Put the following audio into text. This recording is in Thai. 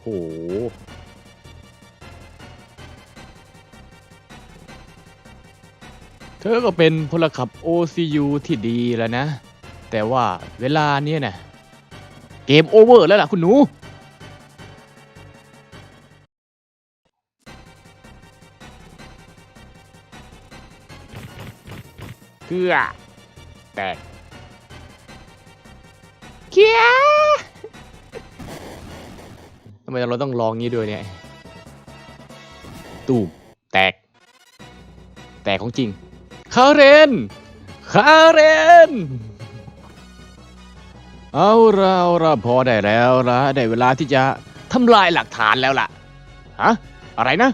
โห เธอก็เป็นพลขับ OCU ที่ดีแล้วนะ แต่ว่าเวลาเนี้ยนะเกมโอเวอร์แล้วล่ะคุณหนู เกือแตกเกียำไมเราต้องลองนี้ด้วยเนี่ย ตูมแตก แตกของจริง คาเรน คาเรน เอาเราเราพอได้แล้วละได้เวลาที่จะทำลายหลักฐานแล้วล่ะ ฮะ อะไรนะ